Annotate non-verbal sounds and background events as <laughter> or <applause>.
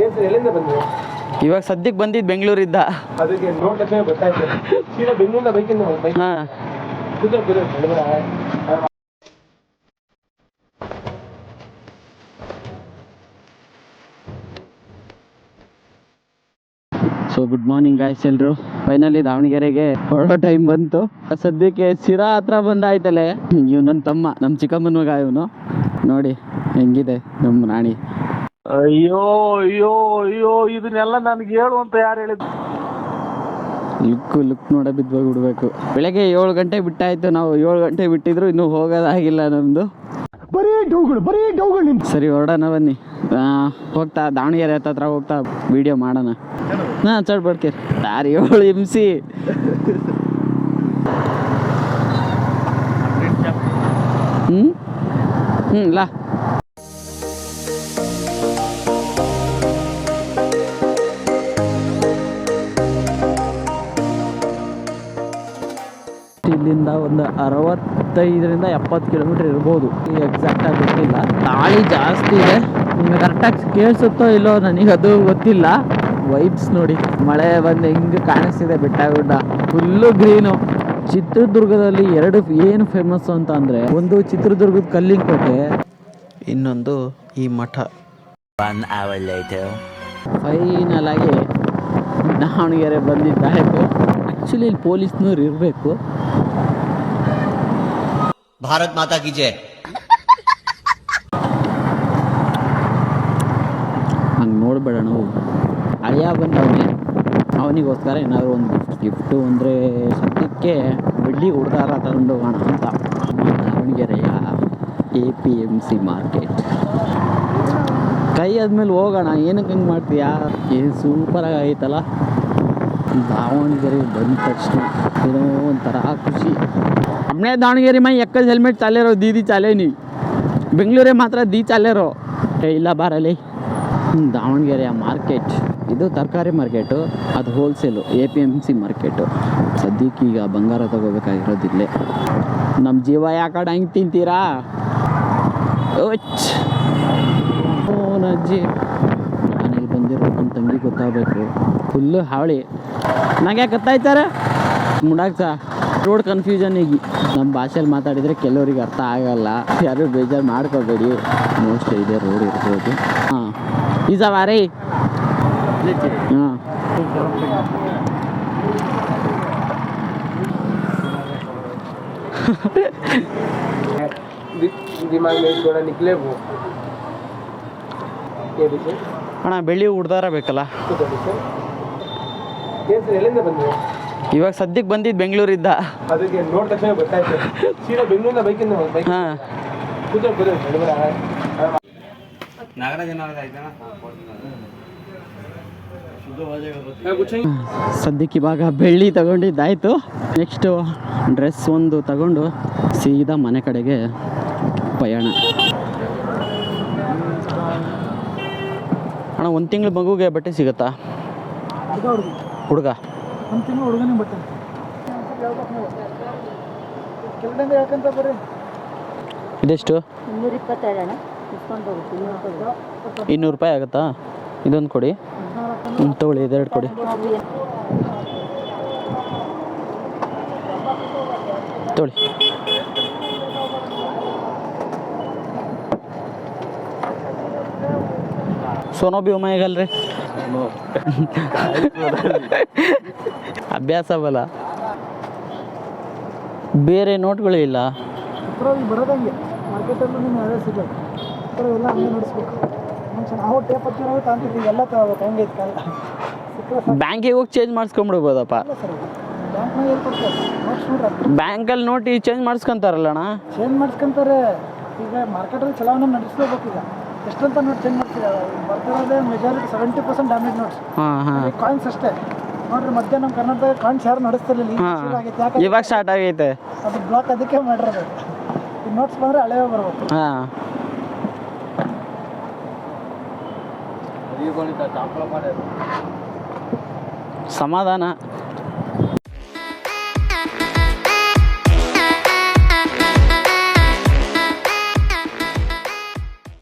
ಏನ್ ಸರ್ ಎಲ್ಲಿಂದ ಬಂದ್ರಿ? ಇವಾಗ ಸದ್ಯಕ್ಕೆ ಬಂದಿದ್ದು ಬೆಂಗಳೂರಿದ್ದ ಅದಕ್ಕೆ ಗೊತ್ತಾಯ್ತು. ಸೀದಾ ಬೆಂಗಳೂರಿಂದ ಬೈಕಿಂದ ಬೈಕ್ ಹಾಂ. ಸೊ ಗುಡ್ ಮಾರ್ನಿಂಗ್ ಗಾಯ್ಸ್ ಎಲ್ರು. ಫೈನಲಿ ದಾವಣಗೆರೆಗೆ ಹೊರಡೋ ಟೈಮ್ ಬಂತು. ಸದ್ಯಕ್ಕೆ ಸಿರಾ ಹತ್ರ ಬಂದಾಯ್ತಲೆ. ಇವ್ ನನ್ನ ತಮ್ಮ. ನಮ್ಮ ಚಿಕ್ಕಮ್ಮನ ಮಗ ಇವನು. ನೋಡಿ ಹೆಂಗಿದೆ ನಮ್ಮ ರಾಣಿ. ಅಯ್ಯೋ ಅಯ್ಯೋ ಅಯ್ಯೋ ಇದನ್ನೆಲ್ಲ ನನ್ಗೆ ಹೇಳು ಅಂತ ಯಾರು ಹೇಳಿದ್ರು ಲುಕ್ ಲುಕ್ ನೋಡ ಬಿದ್ದು ಬಿಡ್ಬೇಕು ಬೆಳಗ್ಗೆ ಏಳು ಗಂಟೆ ಬಿಟ್ಟಾಯ್ತು ನಾವು ಏಳು ಗಂಟೆ ಬಿಟ್ಟಿದ್ರು ಇನ್ನು ಹೋಗೋದಾಗಿಲ್ಲ ನಮ್ದು. ಬರೀ ಡೌಗಳು ಬರೀ ಡೌಗಳು ನಿಮ್ ಸರಿ ಹೊರಡೋಣ ಬನ್ನಿ. ಆ, ಹೋಗ್ತಾ ದಾವಣಗೆರೆ ಹತ್ತತ್ರ ಹೋಗ್ತಾ ವಿಡಿಯೋ ಮಾಡೋಣ. ಹಾ ಚಡ್ ಬಡ್ಕೇರಿ. ದಾರಿ ಏಳು ಹಿಂಸಿ. ಹ್ಞೂ ಹ್ಞೂ ಲಾ. ಇಲ್ಲಿಂದ ಒಂದು ಅರವತ್ತೈದರಿಂದ ಎಪ್ಪತ್ತು ಕಿಲೋಮೀಟರ್ ಇರ್ಬೋದು. ಎಕ್ಸಾಕ್ಟ್ ಆಗಿ ಗೊತ್ತಿಲ್ಲ. ಗಾಳಿ ಜಾಸ್ತಿ ಇದೆ. ನಿಮಗೆ ಕರೆಕ್ಟಾಗಿ ಕೇಳಿಸುತ್ತೋ ಇಲ್ಲೋ ನನಗೆ ಅದು ಗೊತ್ತಿಲ್ಲ. ವೈಬ್ಸ್ ನೋಡಿ. ಮಳೆ ಬಂದು ಹಿಂಗೆ ಕಾಣಿಸ್ತಿದೆ ಬೆಟ್ಟ ಗುಡ್ಡ ಫುಲ್ಲು ಗ್ರೀನು ಚಿತ್ರದುರ್ಗದಲ್ಲಿ ಎರಡು ಏನು ಫೇಮಸ್ ಅಂತ ಅಂದರೆ ಒಂದು ಚಿತ್ರದುರ್ಗದ ಕಲ್ಲಿನ ಕೋಟೆ ಇನ್ನೊಂದು ಈ ಮಠ. ಫೈನಲ್ ಆಗಿ ದಾವಣಗೆರೆ ಬಂದಿದ್ದಾಯಿತು. ಆ್ಯಕ್ಚುಲಿ ಇಲ್ಲಿ ಪೊಲೀಸ್ನವ್ರು ಇರಬೇಕು. ಭಾರತ್ ಮಾತಾ ಕಿ ಜಯ ನೋಡ್ಬೇಡಣ ನೋಡಬೇಡ ನಾವು. ಅಳಿಯ ಬಂದವನೇ ಅವನಿಗೋಸ್ಕರ ಏನಾದರೂ ಒಂದು ಗಿಫ್ಟು ಅಂದರೆ ಸದ್ಯಕ್ಕೆ ಬೆಳ್ಳಿ ಹುಡುಗಾರ ತಗೊಂಡು ಹೋಗೋಣ ಅಂತ. ದಾವಣಗೆರೆಯ A P M C market ಕೈ ಆದ್ಮೇಲೆ ಹೋಗೋಣ. ಏನಕ್ಕೆ ಹಿಂಗೆ ಮಾಡ್ತೀಯಾ? ಏನು ಸೂಪರಾಗಿ ಆಗೈತಲ್ಲ? ದಾವಣಗೆರೆ ಬಂದ ತಕ್ಷಣ ಏನೋ ಒಂಥರ ಖುಷಿ. ಅಮ್ಮನೇ ದಾವಣಗೆರೆ ಮೈ, ಎಕ್ಕದ ಹೆಲ್ಮೆಟ್ ಚಾಲೇರೋ, ದೀದಿ ಚಾಲೇ ನೀ ಬೆಂಗಳೂರೇ ಮಾತ್ರ ದಿ ಚಾಲೇರೋ. ಇಲ್ಲ ಬಾರಲ್ಲಿ ದಾವಣಗೆರೆಯ ಮಾರ್ಕೆಟ್. ಇದು ತರಕಾರಿ ಮಾರ್ಕೆಟು, ಅದು wholesale A P M C market. ಸದ್ಯಕ್ಕೆ ಈಗ ಬಂಗಾರ ತಗೋಬೇಕಾಗಿರೋದಿಲ್ಲೇ ನಮ್ಮ ಜೀವ ಯಾಕಡೆ ಹಂಗೆ ತಿಂತೀರಾ? ಓ, ನಜ್ಜಿ. ಮನೆಗೆ ಬಂದಿರೋ ನಮ್ಮ ತಂಗಿ ಗೊತ್ತಾಗಬೇಕು. ಫುಲ್ಲು ಹಾವಳಿ. ನಂಗೆ ಯಾಕೆ ಗೊತ್ತಾಯ್ತಾರೆ ಮುಡಾಕ್ಸ ರೋಡ್ ಕನ್ಫ್ಯೂಷನ್ ಈಗ ನಮ್ಮ ಭಾಷೆಯಲ್ಲಿ ಮಾತಾಡಿದರೆ ಕೆಲವರಿಗೆ ಅರ್ಥ ಆಗಲ್ಲ. ಯಾರು ಬೇಜಾರು ಮಾಡ್ಕೋಬೇಡಿ. ಮೋಸ್ಟ್ ಇದೆ ರೋಡ್ ಇರ್ಬೋದು. ಹಾಂ. ಇದಾವಾರೀ ಹಾಂ. <laughs> ಅಣ್ಣ ಬೆಳ್ಳಿ ಉಡ್ದಾರ ಬೇಕಲ್ಲ? ಏನ್ ಸರ್ ಎಲ್ಲಿಂದ ಬಂದ್ರಿ? ಇವಾಗ ಸದ್ಯಕ್ಕೆ ಬಂದಿದ್ದು ಬೆಂಗಳೂರಿದ್ದ ಅದಕ್ಕೆ ನೋಡ್ ತಕ್ಷಣ ಗೊತ್ತಾಯ್ತು. ಸೀದಾ ಬೆಂಗಳೂರಿಂದ ಬೈಕಿಂದ ಬೈಕ್ ಹಾಂ. ಕೂತ್ರೆ ಸದ್ಯಕ್ಕೆ ಇವಾಗ ಬೆಳ್ಳಿ ತಗೊಂಡಿದ್ದಾಯ್ತು. ನೆಕ್ಸ್ಟು ಡ್ರೆಸ್ ಒಂದು ತಗೊಂಡು ಸೀದಾ ಮನೆ ಕಡೆಗೆ ಪಯಣ. ಅಣ್ಣ ಒಂದು ತಿಂಗಳು ಮಗುಗೆ ಬಟ್ಟೆ ಸಿಗುತ್ತಾ? ಹುಡುಗ? ಒಂದು ತಿಂಗಳು ಹುಡುಗನೇ ಬಟ್ಟೆ. ಬರ್ರಿ? ಇದೆಷ್ಟು? ಅಣ್ಣ. ಹೋಗುತ್ತೆ ಇನ್ನೂರು ರೂಪಾಯಿ ಆಗುತ್ತಾ? ಇದೊಂದು ಕೊಡಿ. ಹ್ಞೂ ತಗೊಳ್ಳಿ ಇದೆರಡು ಕೊಡಿ. ತೊಗೊಳ್ಳಿ ಸೋನೋ ಬಿ ಒಮ್ಮಾಗಲ್ರಿ ಅಭ್ಯಾಸ ಬಲ ಬೇರೆ ನೋಟ್ಗಳು ಇಲ್ಲ ಈಗ ಬರೋದಂಗೆ ಮಾರ್ಕೆಟಲ್ಲೂ ನಿಮ್ಗೆ ಯಾವ್ಯಾವ ಸಿಗೋದು ಈ ಥರ ಎಲ್ಲ ಹಂಗೆ ನಡೆಸ್ಬೇಕು ಮುಂಚೆ ನಾವು ಟೇಪ್ ಹತ್ತಿರೋದು ತಾಂತಿದ್ವಿ ಎಲ್ಲ ಅಭ್ಯಾಸ ಬಲ. ಬೇರೆ ನೋಟ್ಗಳು ಇಲ್ಲ. ಬ್ಯಾಂಕಿಗೆ ಹೋಗಿ ಚೇಂಜ್ ಮಾಡಿಸ್ಕೊಂಡ್ಬಿಡ್ಬೋದಪ್ಪ ಬ್ಯಾಂಕಲ್ಲಿ ನೋಟ್ ಚೇಂಜ್ ಮಾಡಿಸ್ಕೊಂತಾರಲ್ಲಣ್ಣ? ಚೇಂಜ್ ಮಾಡಿಸ್ಕೊಂತಾರೆ. ಈಗ ಮಾರ್ಕೆಟಲ್ಲಿ ಚಲಾವಣೆ ನಡೆಸ್ಲೇಬೇಕು ಈಗ ಎಷ್ಟಂತ ನೋಟ್ ಚೇಂಜ್ ಮಾಡ್ತಿದ್ದಾರೆ ಬರ್ತಿರೋದೇ majority seventy percent damage notes ಹಾಂ ಹಾಂ. ಕಾಯಿನ್ಸ್ ಅಷ್ಟೇ. ನೋಡ್ರಿ ಮಧ್ಯ ನಮ್ಮ ಕರ್ನಾಟಕ ಕಾಯಿನ್ಸ್ ಯಾರು ನಡೆಸ್ತಿರ್ಲಿಲ್ಲ. ಈಗ ಹಾಂ ಶುರು ಆಗೈತೆ ಯಾಕೆ ಇವಾಗ ಸ್ಟಾರ್ಟ್ ಆಗೈತೆ. ಅದು ಬ್ಲಾಕ್ ಅದಕ್ಕೆ ಮಾಡಿರೋದು. ಈ ನೋಟ್ಸ್ ಬಂದ್ರೆ ಹಳೆಯ ಬರ್ಬೇಕು. ಹಾಂ. ಸಮಾಧಾನ.